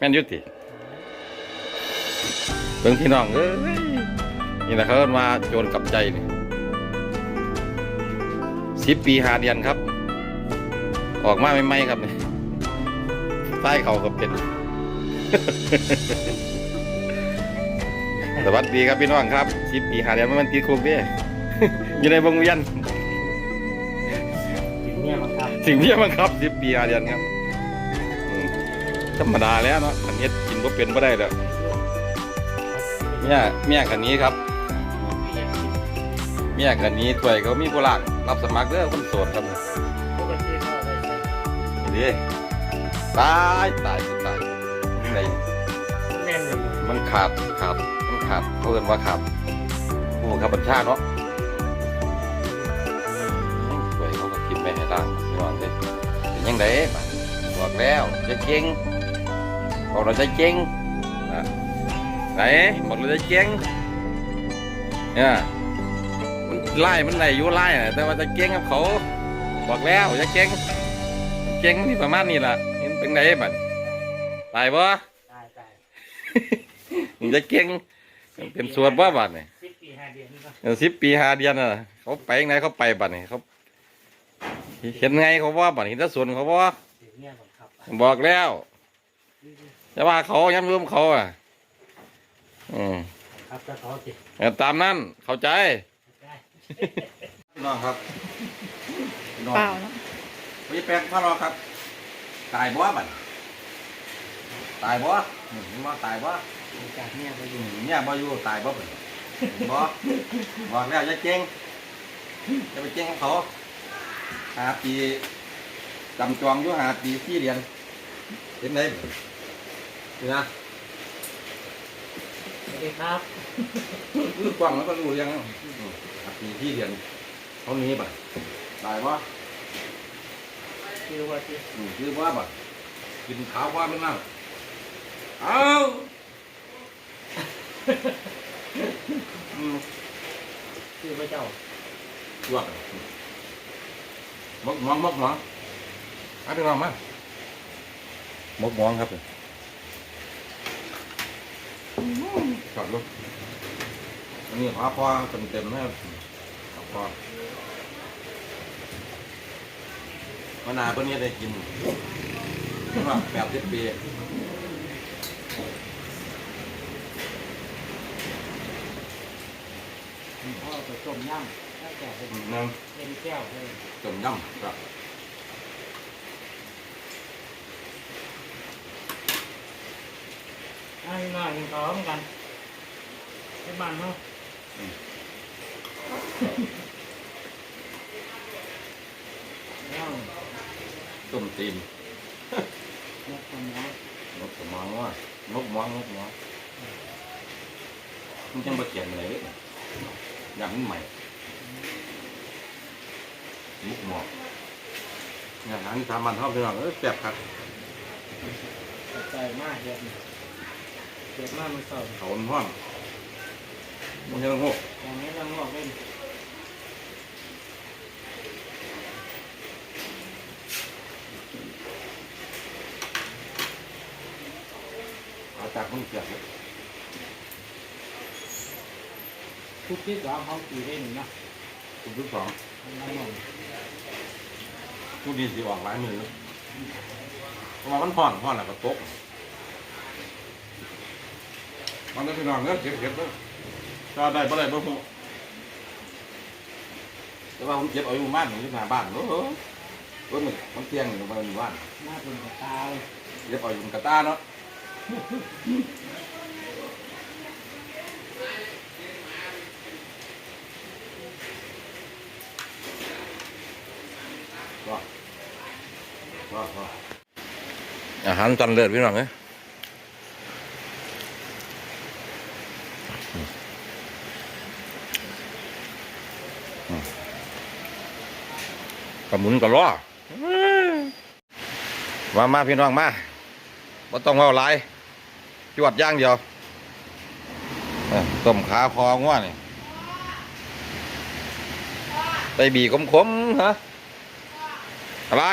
แม่นอยุติเบิ่งพี่น้องเอ้ยนี่แหละเขาเรียกว่าโจรกลับใจนี่สิบปีหาเดือนครับ ออกมาใหม่ๆครับนี่ใต้เขาก็เป็น สวัสดีครับพี่น้องครับสิบปีหาเดือนมันติดคุกเด้อยู่ในวงเวียนถึงเนี่ยมาครับสิ่งที่มันครับสิบปีหาเดือนครับอืม ธรรมดาแล้วเนาะอันนี้กินก็เป็นก็ได้แล้วเนี่ยเมียกันนี้ครับเมียกันนี้ถ้วยเขามีโบราณรับสมัครเด้อคนโสดครับปกติเขาเอาไปใส่นี่ตายตายตายไงแน่นเลยมันขาดขาดมันขาดเขาเรียกว่าขาดผู้บังคับบัญชาเนาะถ้วยเขาก็ทิมไม่ให้ร่างนองเลยเป็นยังไงบัดบอกแล้วจะเกเราจะเจ๊ง นะไหนบอกเราจะเจ๊งเนี่ยมันไล่มันไหลอยู่ไล่น่ะแต่ว่าจะเจ๊งกับเขาบอกแล้วจะเจ๊งเจ๊งที่ประมาณนี้ล่ะเห็นเป็นไงบัดตายบ่ตายตายมึงจะเก่งเป็นสวดว่าบัดนี่สิบปีห้าเดือนนี่ก็สิบปีห้าเดือนน่ะเขาไปยังไงเขาไปบัดนี่เขาเห็นไงเขาว่าบัดเห็นแตะสวนเขาว่าถึงเนี่ยมาครับบอกแล้ว จะว่าเขาย้ำรวมเขาอะ อืมครับจะเขาสิแต่ตามนั้นเข้าใจ ได้พี่น้องครับพี่น้องเปล่าเนาะพี่แป๊กพ่อรอครับ ตายบ่บัดตายบ่อืมว่าตายบ่มีการเนี่ยไปอยู่เนี่ยบ่อยู่ตายบ่เป็นบ่บอกแล้วอย่าเจ๊งจะไปเจ๊งกับเขาหาปีจำจองอยู่หาปีสี่เดือนเห็นไหม นี่นะสวัสดีครับรื้อกว้างแล้วก็รู้ยังหาปีสี่เดือนเขาหนี้บ่ตายบ่ชื่อว่าที่อืมคือว่าบ่กินขาวว่ามันนั่งเอาอืม ชื่อพระเจ้า ลวกมกหมองมกหมองเอาไปลองมา มกหมองครับ จอดลูกอันนี้หาพอเต็มเต็มๆนะครับหาพอมานาวเพิ่นนี้ได้กินว่าแปดสิบปีพ่อไปต้มย่ำแล้วแต่เป็นนั่งเป็นแก้วเลยต้มยำครับอันน่ากินข้าวเหมือนกันที่ บ้านเนาะย่างต้มตีนนกคนน้อยนกสมองว่านกหมองนกหมองมันจังบะเขียนอะไรเลยอย่างมันใหม่มุกหมอกเนี่ยอาหารทำมันเท่าพี่น้องเออแซ่บครับใจมากเยอะเยอะมากมันเศร้าเขามันห้อม มันยังโง่อย่างนี้เราบอกเล่นเอาจากมันเกลียดเลยทุกที่เราเขาตีได้หนึ่งนะทุกทุกสองมันละมองทุกดีสิออกหลายมือเลยเพราะว่ามันพ่อนพ่อนแล้วก็ตกมันได้พี่น้องเนื้อเก็บเก็บเลย ก็ได้บ่ได้บ่ฮู้แต่ว่าผมเก็บเอาอยู่บ้านอยู่หน้าบ้านเนอะเออเออมันมันเที่ยงอยู่บ้านอยู่บ้านหน้าเป็นกระตาเลยเก็บเอาอยู่กระตาเนาะก็ก็ก็อาหารจานเลิศพี่น้องเอ้ย กระมุนกระล้อมามาพี่น้องมาบ่ต้องเอาหลายจวดย่างเดียวต้มขาคอง่วนี่ไปบีขมๆฮะอะไร